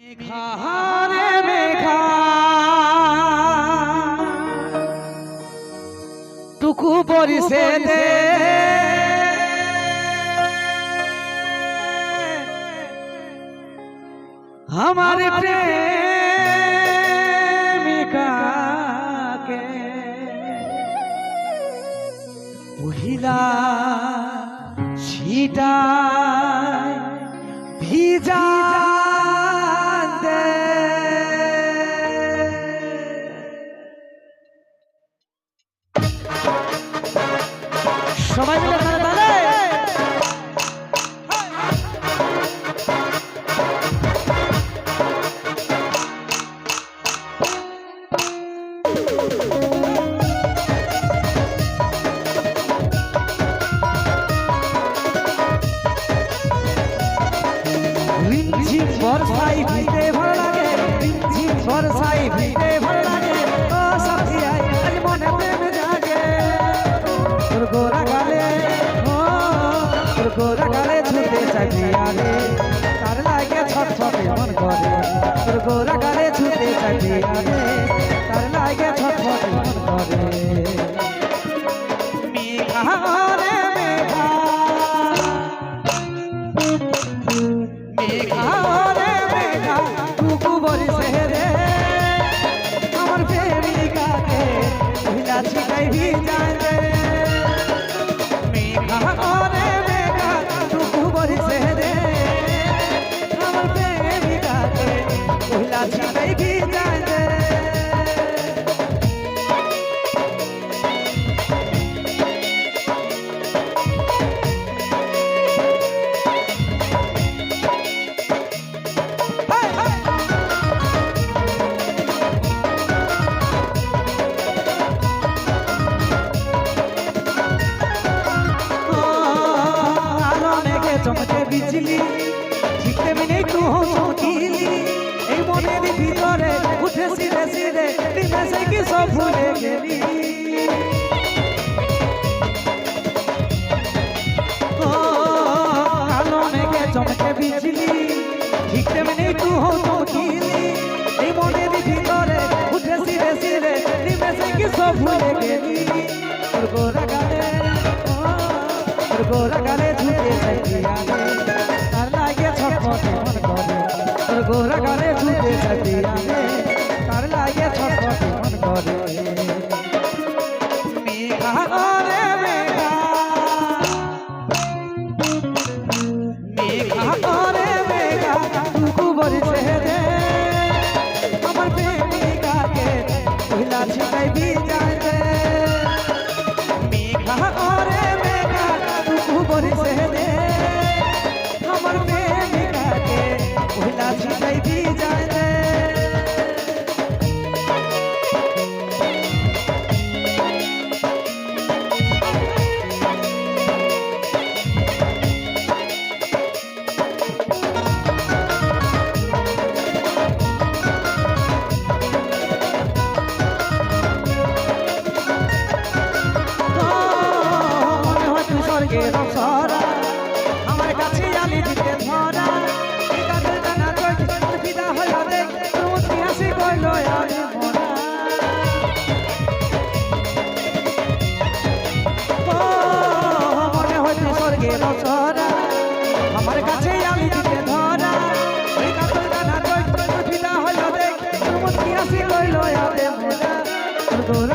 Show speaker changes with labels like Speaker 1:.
Speaker 1: মেঘারে মেঘা। টুকু পরিসে দে আমার প্রেমিকাকে মহিলা ছিটায় রিমঝিম বর্ষায় ভালো লাগে রিমঝিম বর্ষায় ভিজতে ভালো লাগে ও সাথী আয় আজ মনে প্রেম জাগে। তোর গোরা গালে ও তোর গোরা গালে ছুটে চাই আরে তার লাগে ছট ছটে মন করে তোর গোরা গালে ছুটে চাই আরে মেঘা রে উঠে সিরে সিরে দিনে সে কি সব ভুলে গেলি। আলো মেঘে চমকে বিজলি ঠিক তেমনি তু চমকিলি এই মনের ভিতরে উঠে সিরে সিরে দিনে সে কি সব ভুলে গেলি। গোরা গালে গোরা লাগে ছটফটে মন করে তুই স্বর্গের অপ্সরা আমার কাছে আলি দিতে ধরা। বিদা হইল দেখ তোর মুখে হাসি কইল আমি মনে তুই স্বর্গের অপ্সরা আমার কাছে আলি দিতে ধরা। বিদা হইল দেখ তোর মুখে কইল আমি তোর